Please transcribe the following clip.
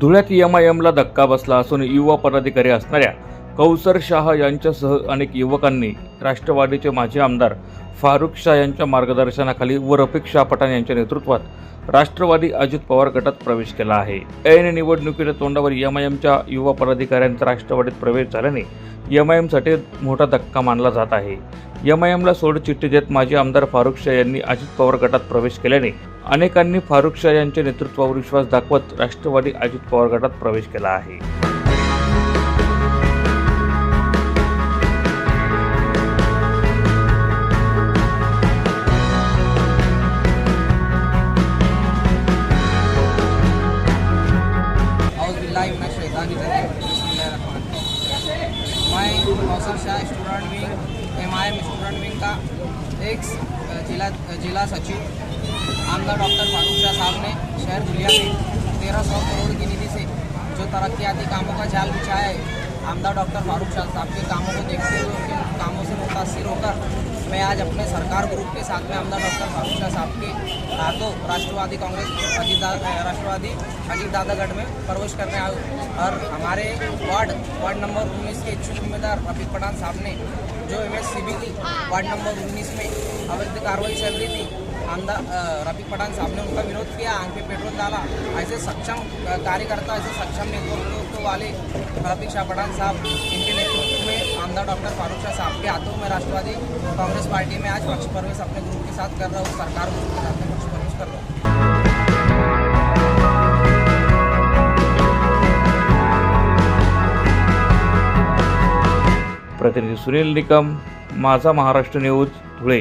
धुळ्यात M I एमला धक्का बसला असून युवा पदाधिकारी असणाऱ्या कौसर शाह यांच्यासह अनेक युवकांनी राष्ट्रवादीचे माजी आमदार फारुख शाह यांच्या मार्गदर्शनाखाली व रफिक शाह पठाण यांच्या नेतृत्वात राष्ट्रवादी अजित पवार गटात प्रवेश केला आहे. ऐन निवडणुकीच्या तोंडावर एम आय एमच्या युवा पदाधिकाऱ्यांचा राष्ट्रवादीत प्रवेश झाल्याने एम आय एमसाठी मोठा धक्का मानला जात आहे. एम आय एमला सोडचिठ्ठी देत माजी आमदार फारुख शाह यांनी अजित पवार गटात प्रवेश केल्याने अनेकांनी फारुख शाह यांच्या नेतृत्वावर विश्वास दाखवत राष्ट्रवादी अजित पवार गटात प्रवेश केला आहे. मैं मौसम शाह स्टूडेंट भी M I M student wing का एक्स जिला जिला सचिव आमदार डॉक्टर फारूक शाह साहब ने शहर धुलिया में तेरह सौ करोड़ की निधि से जो तरक्याती कामों का जाल बिछाया है। आमदार डॉक्टर फारूक शाह साहब के कामों को देखते हुए उनके कामों से मुतासर होकर मैं आज अपने सरकार ग्रुप के साथ में आमदार डॉक्टर फारूक साहब के हाथों राष्ट्रवादी कांग्रेस अजीत राष्ट्रवादी अजीत दादागढ़ में प्रवेश करने हूँ। और हमारे वार्ड वार्ड नंबर उन्नीस के इच्छुक उम्मीदवार रफीक पठान साहब ने जो एम एस सी की वार्ड नंबर उन्नीस में अवैध कार्रवाई चल रही थी आमदार अ, रफीक पठान साहब ने उनका विरोध किया आँख पे पेट्रोल डाला ऐसे सक्षम कार्यकर्ता ऐसे सक्षम नेतृत्व वाले रफीक शाह पठान साहब इनके नेतृत्व में आमदार डॉक्टर फारूक शाह साहब के हाथों में राष्ट्रवादी कांग्रेस पार्टी में आज पक्ष प्रवेश अपने ग्रुप के साथ कर रहा हूँ सरकार ग्रुप के साथ में पक्ष प्रवेश कर रहा हूँ। प्रतिनिधी सुनील निकम माझा महाराष्ट्र न्यूज धुळे.